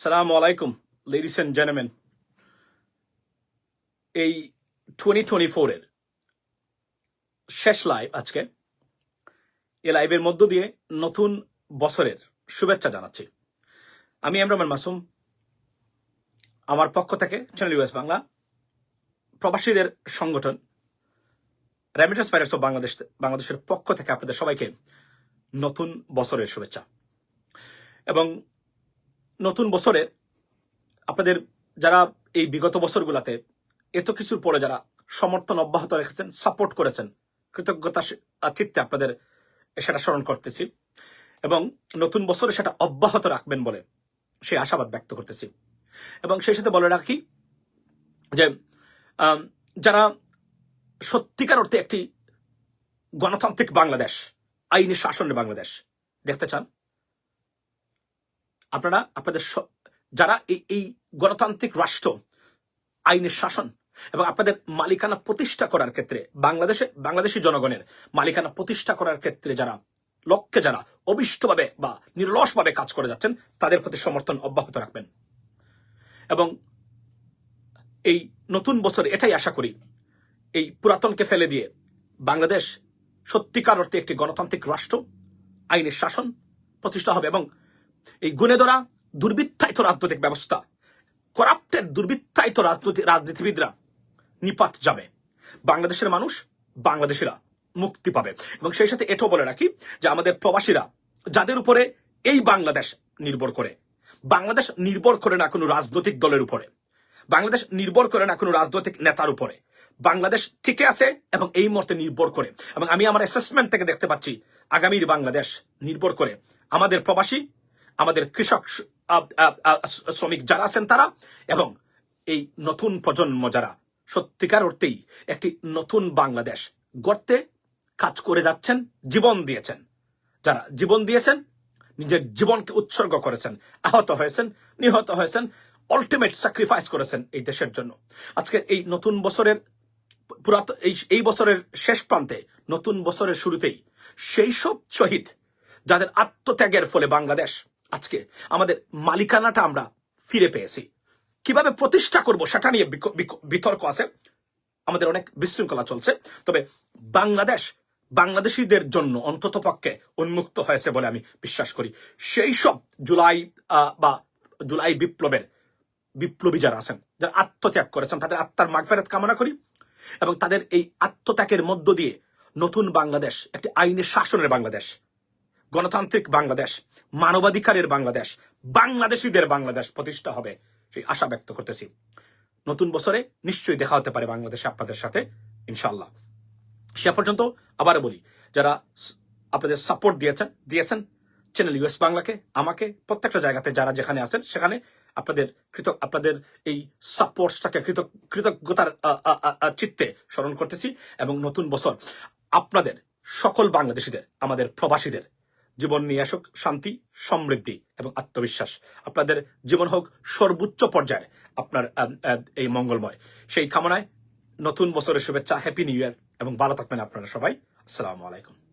সালাম আলাইকুম ladies and gentleman এই টোয়েন্টি টোয়েন্টি ফোরের শেষ লাইভ আজকে। এই লাইভের মধ্য দিয়ে নতুন বছরের শুভেচ্ছা জানাচ্ছি। আমি এমরামান মাসুম, আমার পক্ষ থেকে চ্যানেল ইউএস বাংলা প্রবাসীদের সংগঠন রেমিটেন্স পাইরেটস অফ বাংলাদেশ বাংলাদেশের পক্ষ থেকে আপনাদের সবাইকে নতুন বছরের শুভেচ্ছা। এবং নতুন বছরে আপনাদের যারা এই বিগত বছরগুলোতে এত কিছুর পরে যারা সমর্থন অব্যাহত রেখেছেন সাপোর্ট করেছেন কৃতজ্ঞতা চিত্তে আপনাদের সেটা স্মরণ করতেছি এবং নতুন বছরে সেটা অব্যাহত রাখবেন বলে সেই আশাবাদ ব্যক্ত করতেছি। এবং সেই সাথে বলে রাখি যে যারা সত্যিকার অর্থে একটি গণতান্ত্রিক বাংলাদেশ, আইনি শাসনের বাংলাদেশ, দেখতে চান আপনারা, আপনাদের যারা এই এই গণতান্ত্রিক রাষ্ট্র, আইনের শাসন এবং আপনাদের মালিকানা প্রতিষ্ঠা করার ক্ষেত্রে, বাংলাদেশে, বাংলাদেশি জনগণের মালিকানা প্রতিষ্ঠা করার ক্ষেত্রে যারা লক্ষ্যে, যারা অবিষ্টভাবে বা নির্লসভাবে কাজ করে যাচ্ছেন, তাদের প্রতি সমর্থন অব্যাহত রাখবেন। এবং এই নতুন বছর এটাই আশা করি, এই পুরাতনকে ফেলে দিয়ে বাংলাদেশ সত্যিকার অর্থে একটি গণতান্ত্রিক রাষ্ট্র, আইনের শাসন প্রতিষ্ঠা হবে এবং এই গুণে ধরা দুর্বৃত্তায়িত রাজনৈতিক ব্যবস্থা। করাপ্টের দুর্বৃত্তায়িত রাজনৈতিক রাজনীতিবিদরা নিপাত যাবে। বাংলাদেশের মানুষ বাংলাদেশিরা মুক্তি পাবে। এবং সেই সাথে এটাও বলে রাখি যে আমাদের প্রবাসীরা, যাদের উপরে এই বাংলাদেশ নির্ভর করে, বাংলাদেশ নির্ভর করে না কোনো রাজনৈতিক দলের উপরে, বাংলাদেশ নির্ভর করে না কোনো রাজনৈতিক নেতার উপরে, বাংলাদেশ ঠিকই আছে এবং এই মুহূর্তে নির্ভর করে। এবং আমি আমার অ্যাসেসমেন্ট থেকে দেখতে পাচ্ছি, আগামীর বাংলাদেশ নির্ভর করে। আমাদের প্রবাসী আমাদের কৃষক শ্রমিক যারা আছেন তারা এবং এই নতুন প্রজন্ম যারা, সত্যিকার অর্থেই একটি নতুন বাংলাদেশ গড়তে কাজ করে যাচ্ছেন, জীবন দিয়েছেন। যারা জীবন দিয়েছেন, নিজের জীবনকে উৎসর্গ করেছেন, আহত হয়েছেন, নিহত হয়েছেন অল্টিমেট স্যাক্রিফাইস করেছেন এই দেশের জন্য। আজকে এই নতুন বছরের পুরাতন এই এই বছরের শেষ প্রান্তে নতুন বছরের শুরুতেই সেই সব শহীদ যাদের আত্মত্যাগের ফলে বাংলাদেশ আজকে আমাদের মালিকানাটা আমরা ফিরে পেয়েছি। কীভাবে প্রতিষ্ঠা করব সেটা নিয়ে বিতর্ক আছে। আমাদের অনেক বিশৃঙ্খলা চলছে। তবে বাংলাদেশ, বাংলাদেশিদের জন্য অন্তত পক্ষে উন্মুক্ত হয়েছে বলে আমি বিশ্বাস করি। সেই সব জুলাই বা জুলাই বিপ্লবের বিপ্লবী যারা আছেন, যারা আত্মত্যাগ করেছেন, তাদের আত্মার মাগফেরত কামনা করি এবং তাদের এই আত্মত্যাগের মধ্য দিয়ে নতুন বাংলাদেশ, একটি আইনের শাসনের বাংলাদেশ গণতান্ত্রিক বাংলাদেশ, মানবাধিকারের বাংলাদেশ, বাংলাদেশিদের বাংলাদেশ প্রতিষ্ঠা হবে সেই আশা ব্যক্ত করতেছি। নতুন বছরে নিশ্চয়ই দেখা হতে পারে বাংলাদেশে আপনাদের সাথে ইনশাল্লাহ সে পর্যন্ত আবারও বলি, যারা আপনাদের সাপোর্ট দিয়েছেন দিয়েছেন চ্যানেল ইউএস বাংলাকে, আমাকে, প্রত্যেকটা জায়গাতে যারা যেখানে আছেন, সেখানে আপনাদের কৃতক, আপনাদের এই সাপোর্টসটাকে কৃতক, কৃতজ্ঞতার চিত্তে স্মরণ করতেছি এবং নতুন বছর আপনাদের, সকল বাংলাদেশিদের, আমাদের প্রবাসীদের জীবন নিয়ে আসুক শান্তি, সমৃদ্ধি এবং আত্মবিশ্বাস। আপনাদের জীবন হোক সর্বোচ্চ পর্যায়ে আপনার এই মঙ্গলময়। সেই কামনায় নতুন বছরের শুভেচ্ছা হ্যাপি নিউ ইয়ার এবং ভালো থাকবেন আপনারা সবাই। আসসালামু আলাইকুম।